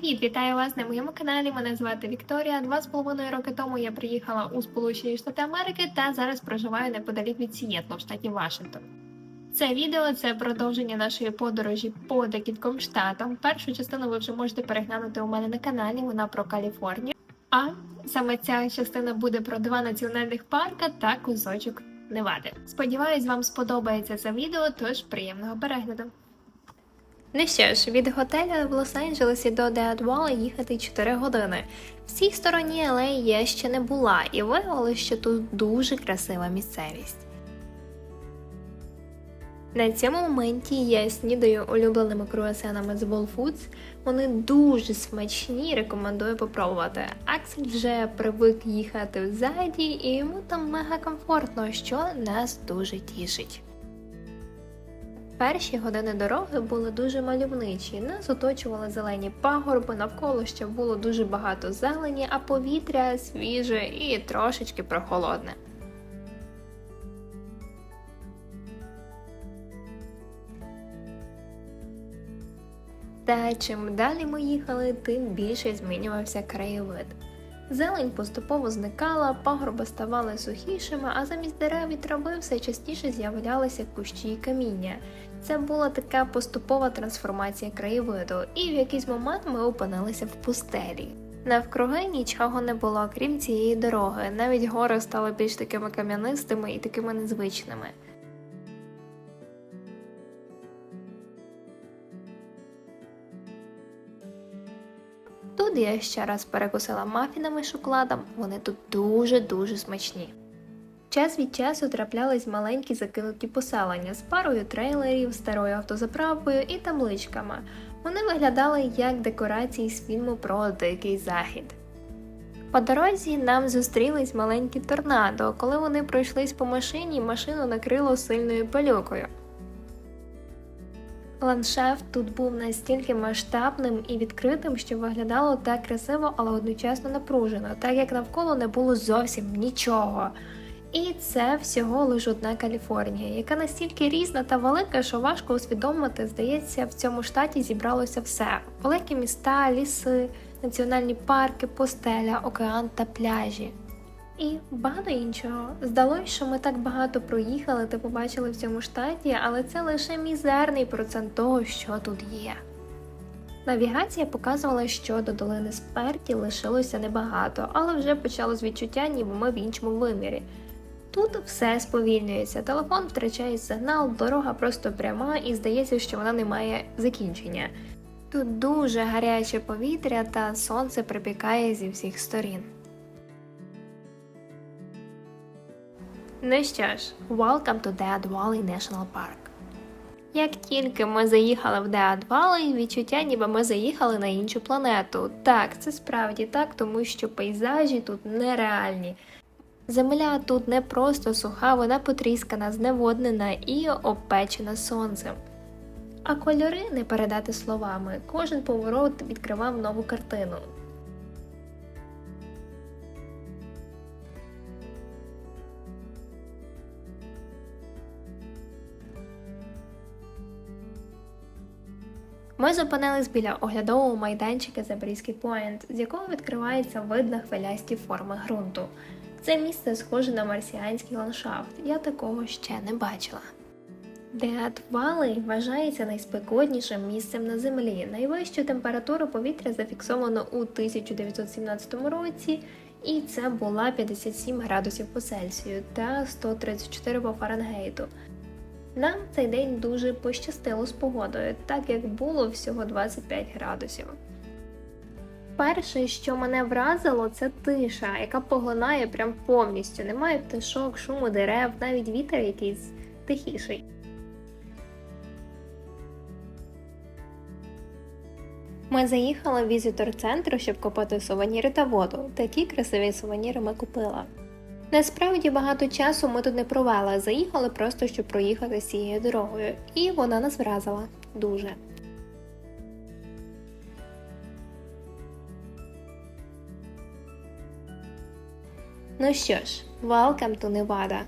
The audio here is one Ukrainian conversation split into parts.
Привіт, вітаю вас на моєму каналі. Мене звати Вікторія. Два з половиною роки тому я приїхала у Сполучені Штати Америки та зараз проживаю неподалік від Сієтла в штаті Вашингтон. Це відео це продовження нашої подорожі по декільком штатам. Першу частину ви вже можете переглянути у мене на каналі. Вона про Каліфорнію. А саме ця частина буде про два національних парка та кусочок Невади. Сподіваюсь, вам сподобається це відео, тож приємного перегляду. Ну що ж, від готеля в Лос-Анджелесі до Деадвала їхати 4 години. В цій стороні алеї я ще не була, і виявилося, що тут дуже красива місцевість. На цьому моменті я снідаю улюбленими круасанами з Whole Foods. Вони дуже смачні, рекомендую попробувати. Аксель вже привик їхати ззаді, і йому там мега комфортно, що нас дуже тішить. Перші години дороги були дуже мальовничі. Нас оточували зелені пагорби, навколо ще було дуже багато зелені, а повітря свіже і трошечки прохолодне. Та чим далі ми їхали, тим більше змінювався краєвид. Зелень поступово зникала, пагорби ставали сухішими, а замість дерев і трави все частіше з'являлися кущі і каміння. Це була така поступова трансформація краєвиду, і в якийсь момент ми опинилися в пустелі. Навкруги нічого не було, крім цієї дороги. Навіть гори стали більш такими кам'янистими і такими незвичними. Тут я ще раз перекусила мафінами з шоколадом, вони тут дуже-дуже смачні. Час від часу траплялись маленькі закинуті поселення з парою трейлерів, старою автозаправкою і табличками. Вони виглядали як декорації з фільму про дикий захід. По дорозі нам зустрілись маленькі торнадо. Коли вони пройшлись по машині, машину накрило сильною пилюкою. Ландшафт тут був настільки масштабним і відкритим, що виглядало так красиво, але одночасно напружено, так як навколо не було зовсім нічого. І це всього лише одна Каліфорнія, яка настільки різна та велика, що важко усвідомити, здається, в цьому штаті зібралося все: великі міста, ліси, національні парки, постеля, океан та пляжі. І багато іншого. Здалося, що ми так багато проїхали та побачили в цьому штаті, але це лише мізерний процент того, що тут є. Навігація показувала, що до долини Сперті лишилося небагато, але вже почалось відчуття, ніби ми в іншому вимірі. Тут все сповільнюється, телефон втрачає сигнал, дорога просто пряма і здається, що вона не має закінчення. Тут дуже гаряче повітря та сонце припікає зі всіх сторін. Ну що ж, welcome to Dead Valley National Park. Як тільки ми заїхали в Dead Valley, відчуття, ніби ми заїхали на іншу планету. Так, це справді так, тому що пейзажі тут нереальні. Земля тут не просто суха, вона потріскана, зневоднена і обпечена сонцем. А кольори не передати словами. Кожен поворот відкривав нову картину. Ми зупинились біля оглядового майданчика Забрізький Пойнт, з якого відкривається вид на хвилясті форми ґрунту. Це місце схоже на марсіанський ландшафт. Я такого ще не бачила. Деат Валей вважається найспекотнішим місцем на землі. Найвищу температуру повітря зафіксовано у 1917 році, і це була 57 градусів по Цельсію та 134 по Фаренгейту. Нам цей день дуже пощастило з погодою, так як було всього 25 градусів. Перше, що мене вразило, це тиша, яка поглинає прям повністю. Немає пташок, шуму дерев, навіть вітер якийсь тихіший. Ми заїхали в візитор центру, щоб купити сувеніри та воду. Такі красиві сувеніри ми купила. Насправді багато часу ми тут не провели, заїхали просто щоб проїхати цією дорогою, і вона нас вразила дуже. Ну що ж, welcome to Nevada.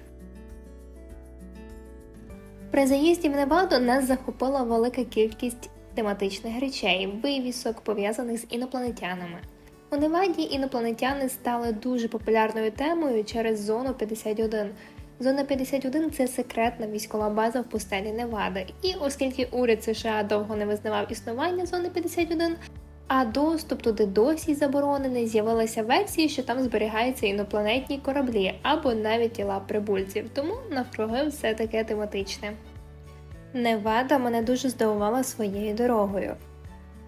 При заїзді в Неваду нас захопила велика кількість тематичних речей, вивісок, пов'язаних з інопланетянами. У Неваді інопланетяни стали дуже популярною темою через зону 51. Зона 51 це секретна військова база в пустелі Невади. І оскільки уряд США довго не визнавав існування зони 51, а доступ туди досі заборонений, з'явилися версії, що там зберігаються інопланетні кораблі або навіть тіла прибульців, тому навкруги все таке тематичне. Невада мене дуже здивувала своєю дорогою.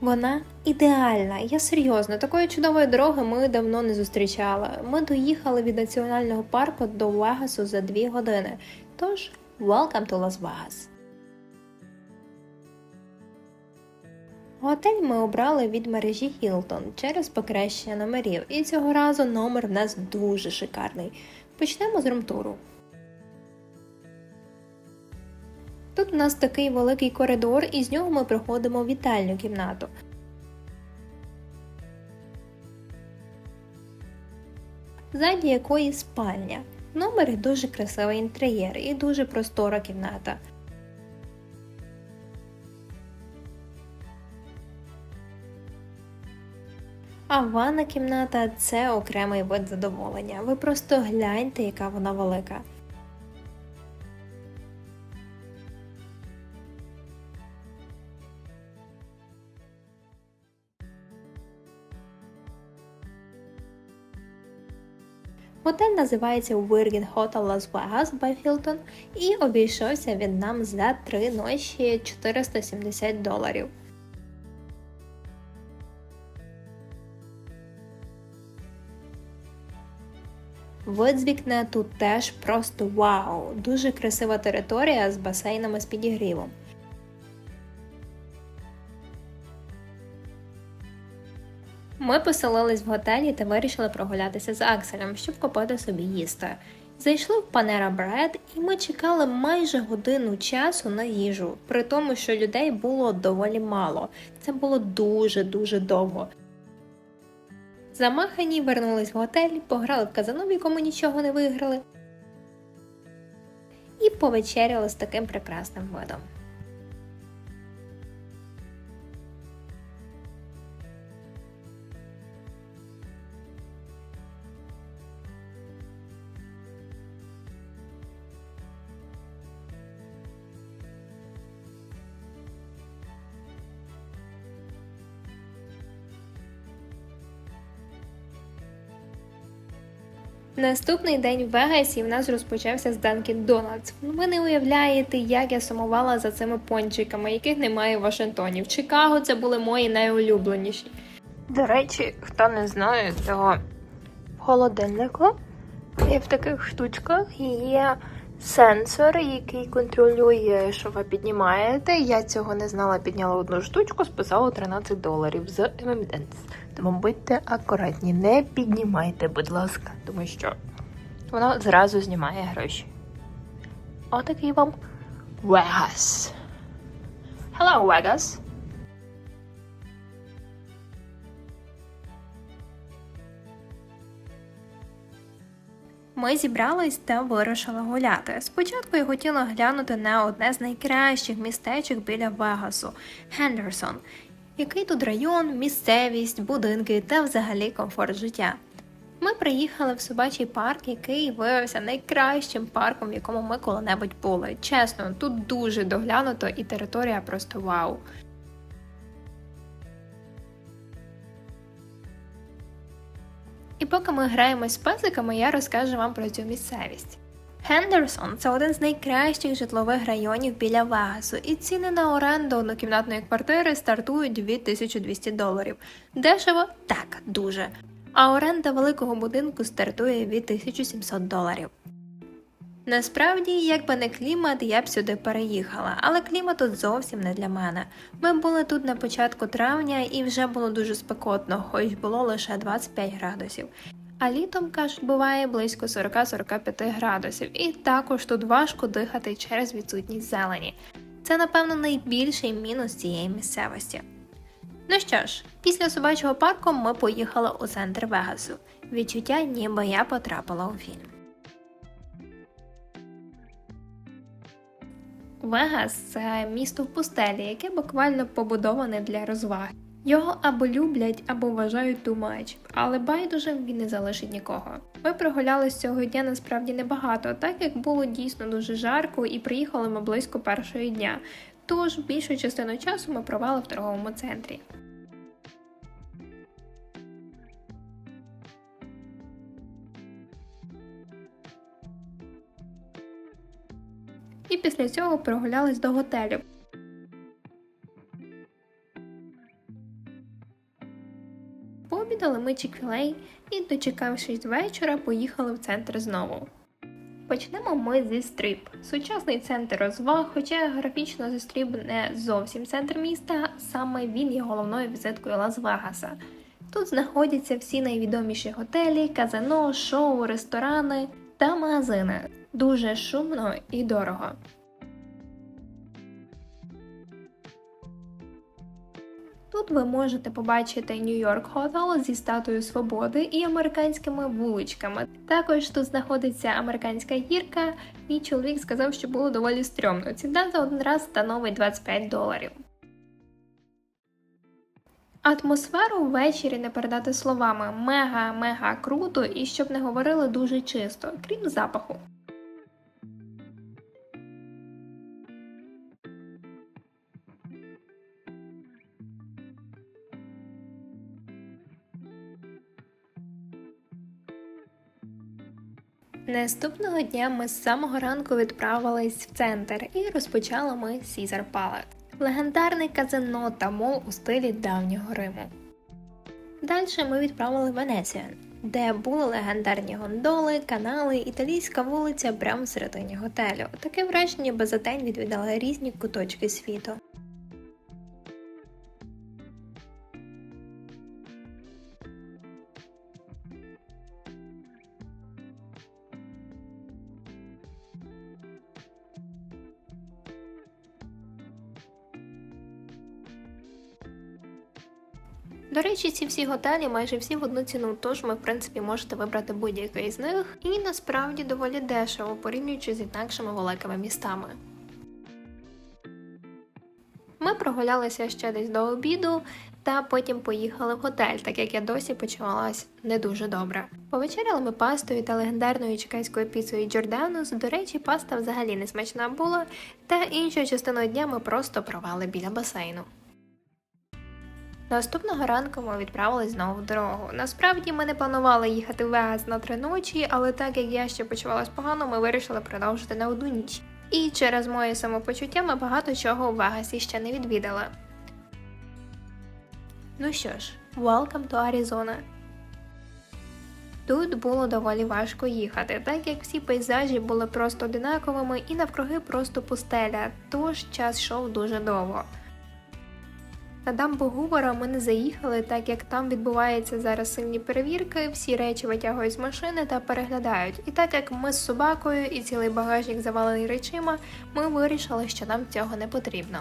Вона ідеальна, я серйозно, такої чудової дороги ми давно не зустрічали. Ми доїхали від національного парку до Вегасу за дві години. Тож, welcome to Las Vegas. Готель ми обрали від мережі Hilton через покращення номерів, і цього разу номер в нас дуже шикарний. Почнемо з румтуру. Тут у нас такий великий коридор, і з нього ми проходимо в вітальню кімнату. Ззаді якої спальня. В номері дуже красивий інтер'єр і дуже простора кімната. А ванна кімната це окремий вид задоволення. Ви просто гляньте, яка вона велика. Готель називається Virgin Hotel Las Vegas by Hilton і обійшовся він нам за три ночі 470 доларів. Вид з вікна тут теж просто вау! Дуже красива територія з басейнами з підігрівом. Ми поселились в готелі та вирішили прогулятися з Акселем, щоб купити собі їсти. Зайшли в Panera Bread і ми чекали майже годину часу на їжу, при тому, що людей було доволі мало. Це було дуже-дуже довго. Замахані вернулись в готель, пограли в казану, в якому нічого не виграли, і повечеряли з таким прекрасним видом. Наступний день в Вегасі в нас розпочався з Dunkin' Donuts. Ви не уявляєте, як я сумувала за цими пончиками, яких немає в Вашингтоні. В Чикаго це були мої найулюбленіші. До речі, хто не знає, то в холодильнику і в таких штучках є сенсор, який контролює, що ви піднімаєте. Я цього не знала, підняла одну штучку, списала 13 доларів з M&M's. Тому будьте акуратні, не піднімайте, будь ласка, тому що воно зразу знімає гроші. Отакий вам Vegas. Hello, Vegas. Ми зібрались та вирушили гуляти. Спочатку я хотіла глянути на одне з найкращих містечок біля Вегасу Хендерсон. Який тут район, місцевість, будинки та взагалі комфорт життя. Ми приїхали в собачий парк, який виявився найкращим парком, в якому ми коли-небудь були. Чесно, тут дуже доглянуто і територія просто вау. Поки ми граємось з песиками, я розкажу вам про цю місцевість. Хендерсон це один з найкращих житлових районів біля Вегасу, і ціни на оренду однокімнатної квартири стартують від 1200 доларів. Дешево? Так, дуже. А оренда великого будинку стартує від 1700 доларів. Насправді, якби не клімат, я б сюди переїхала, але клімат тут зовсім не для мене. Ми були тут на початку травня і вже було дуже спекотно, хоч було лише 25 градусів. А літом, кажуть, буває близько 40-45 градусів, і також тут важко дихати через відсутність зелені. Це, напевно, найбільший мінус цієї місцевості. Ну що ж, після собачого парку ми поїхали у центр Вегасу. Відчуття, ніби я потрапила у фільм. Вегас це місто в пустелі, яке буквально побудоване для розваги. Його або люблять, або вважають тумач, але байдуже він не залишить нікого. Ми прогулялись цього дня насправді небагато, так як було дійсно дуже жарко і приїхали ми близько першого дня. Тож більшу частину часу ми провели в торговому центрі. І після цього прогулялись до готелю. Пообідали ми чікфілей і, дочекавшись вечора, поїхали в центр знову. Почнемо ми зі стріп. Сучасний центр розваг, хоча графічно зі стріп не зовсім центр міста, саме він є головною візиткою Лас-Вегаса. Тут знаходяться всі найвідоміші готелі, казино, шоу, ресторани та магазини. Дуже шумно і дорого. Тут ви можете побачити Нью-Йорк Хотел зі статуєю свободи і американськими вуличками. Також тут знаходиться американська гірка. Мій чоловік сказав, що було доволі стрьомно. Ціна за один раз становить 25 доларів. Атмосферу ввечері не передати словами мега-мега круто і щоб не говорили дуже чисто, крім запаху. Наступного дня ми з самого ранку відправились в центр і розпочали ми Сізар Палет. Легендарний казино та мол у стилі давнього Риму. Далі ми відправили Венецію, де були легендарні гондоли, канали, італійська вулиця прямо всередині готелю. Таке враження, ніби за день відвідали різні куточки світу. Речі, ці всі готелі майже всі в одну ціну, тож ви, в принципі, можете вибрати будь-який з них, і насправді доволі дешево, порівнюючи з інакшими великими містами. Ми прогулялися ще десь до обіду, та потім поїхали в готель, так як я досі почувалась не дуже добре. Повечеряли ми пастою та легендарною чекайською піцею Джорданус. До речі, паста взагалі не смачна була, та іншу частину дня ми просто провели біля басейну. Наступного ранку ми відправились знову в дорогу. Насправді ми не планували їхати в Вегас на три ночі, але так як я ще почувалась погано, ми вирішили продовжити на одну ніч. І через моє самопочуття ми багато чого у Вегасі ще не відвідали. Ну що ж, welcome to Arizona. Тут було доволі важко їхати, так як всі пейзажі були просто одинаковими і навкруги просто пустеля, тож час йшов дуже довго. На дамбу Гувера ми не заїхали, так як там відбуваються зараз сильні перевірки, всі речі витягують з машини та переглядають. І так як ми з собакою і цілий багажник завалений речима, ми вирішили, що нам цього не потрібно.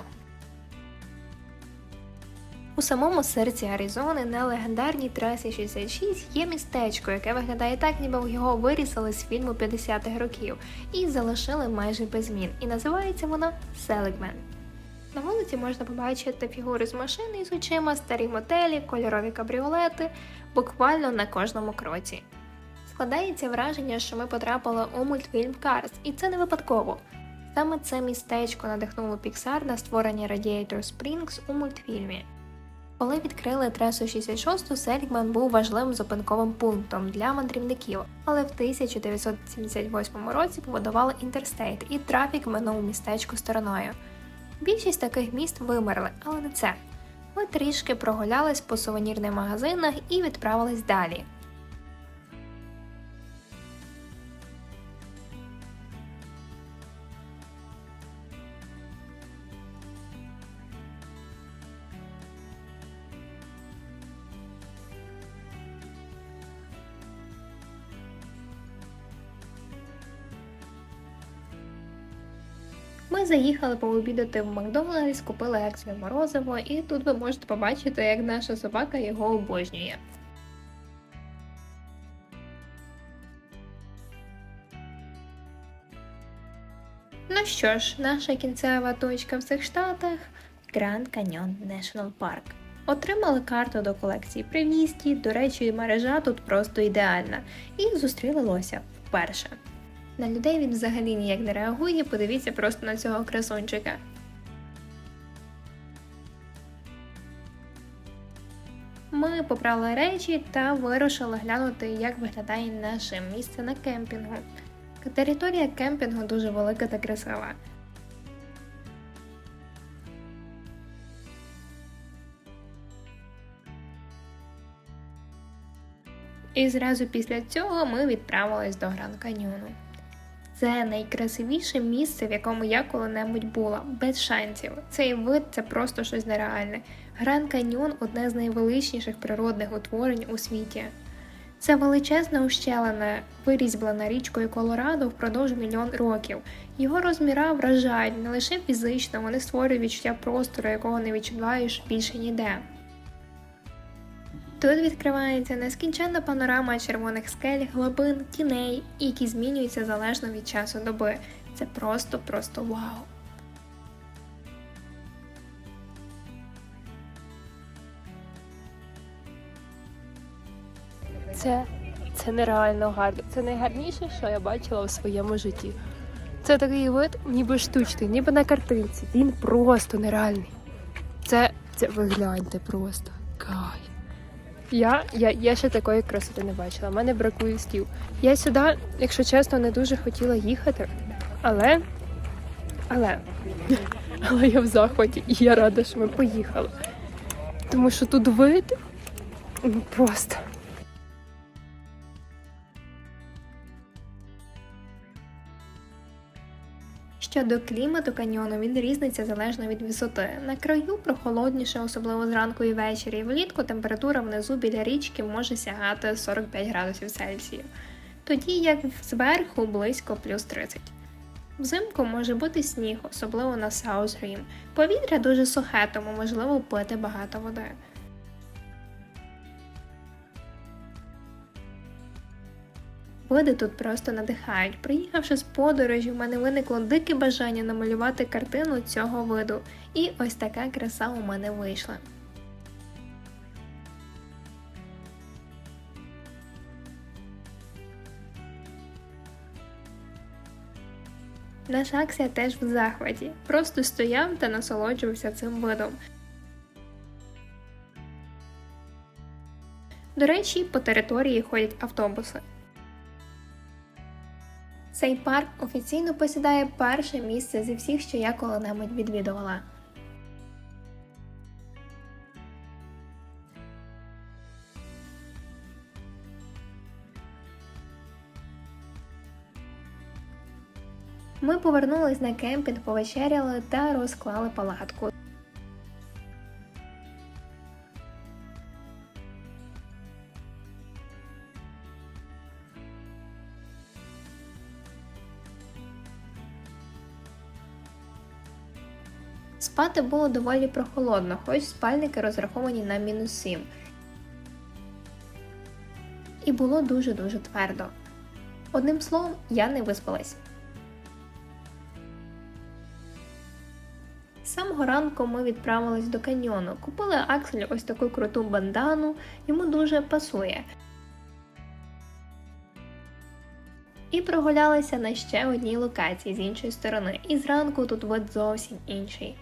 У самому серці Аризони на легендарній трасі 66 є містечко, яке виглядає так, ніби його вирізали з фільму 50-х років і залишили майже без змін. І називається воно Селегмен. На вулиці можна побачити фігури з машини із очима, старі мотелі, кольорові кабріолети, буквально на кожному кроці. Складається враження, що ми потрапили у мультфільм Cars, і це не випадково. Саме це містечко надихнуло Pixar на створення Radiator Springs у мультфільмі. Коли відкрили трасу 66, Селігман був важливим зупинковим пунктом для мандрівників, але в 1978 році побудували інтерстейт і трафік минув містечко стороною. Більшість таких міст вимерли, але не це. Ми трішки прогулялись по сувенірних магазинах і відправились далі. Ми заїхали пообідати в Макдональдс, купили екслі морозиво, і тут ви можете побачити, як наша собака його обожнює. Ну що ж, наша кінцева точка в цих штатах Grand Canyon National Park. Отримали карту до колекції при в'їзді, до речі, мережа тут просто ідеальна, і зустріли лося вперше. На людей він взагалі ніяк не реагує, подивіться просто на цього красунчика. Ми поправили речі та вирушили глянути, як виглядає наше місце на кемпінгу. Територія кемпінгу дуже велика та красива. І зразу після цього ми відправились до Гранд Каньйону. Це найкрасивіше місце, в якому я коли-небудь була, без шансів. Цей вид це просто щось нереальне. Гранд Каньйон одне з найвеличніших природних утворень у світі. Це величезна ущелина, вирізблена річкою Колорадо впродовж мільйон років. Його розміра вражають не лише фізично, вони створюють відчуття простору, якого не відчуваєш більше ніде. Тут відкривається нескінченна панорама червоних скель, глибин, тіней, які змінюються залежно від часу доби. Це просто-просто вау. Це, це нереально гарно. Це найгарніше, що я бачила у своєму житті. Це такий вид, ніби штучний, ніби на картинці. Він просто нереальний. Це, це ви гляньте просто. Кай. Я, я, я ще такої красоти не бачила. У мене бракує стів. Я сюди, якщо чесно, не дуже хотіла їхати, але. Але. Але я в захваті і я рада, що ми поїхали. Тому що тут вид просто. Щодо клімату каньйону, він різниться залежно від висоти. На краю прохолодніше, особливо зранку і ввечері. Влітку температура внизу біля річки може сягати 45 градусів Цельсію, тоді як зверху близько плюс 30. Взимку може бути сніг, особливо на Саус Рім. Повітря дуже сухе, тому можливо пити багато води. Види тут просто надихають. Приїхавши з подорожі, в мене виникло дике бажання намалювати картину цього виду. І ось така краса у мене вийшла. Наш Аксія теж в захваті. Просто стояв та насолоджувався цим видом. До речі, по території ходять автобуси. Цей парк офіційно посідає перше місце зі всіх, що я коли-небудь відвідувала. Ми повернулись на кемпінг, повечеряли та розклали палатку. Спати було доволі прохолодно, хоч спальники розраховані на мінус 7. І було дуже-дуже твердо. Одним словом, я не виспалась. Самого ранку ми відправились до каньйону. Купили Акселю ось таку круту бандану, йому дуже пасує. І прогулялися на ще одній локації з іншої сторони. І зранку тут вид зовсім інший.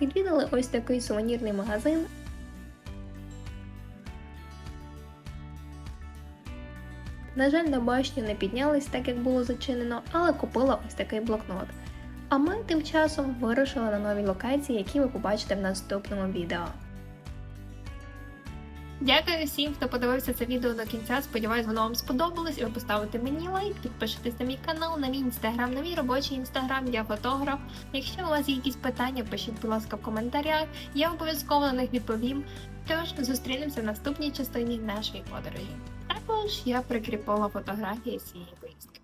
Відвідали ось такий сувенірний магазин. На жаль, на башню не піднялись, так як було зачинено, але купила ось такий блокнот. А ми тим часом вирушили на нові локації, які ви побачите в наступному відео. Дякую всім, хто подивився це відео до кінця. Сподіваюсь, воно вам сподобалось. Ви поставите мені лайк, підпишитесь на мій канал, на мій інстаграм, на мій робочий інстаграм, я фотограф. Якщо у вас є якісь питання, пишіть, будь ласка, в коментарях. Я обов'язково на них відповім. Тож зустрінемося в наступній частині нашої подорожі. Також я прикріпила фотографії цієї поїздки.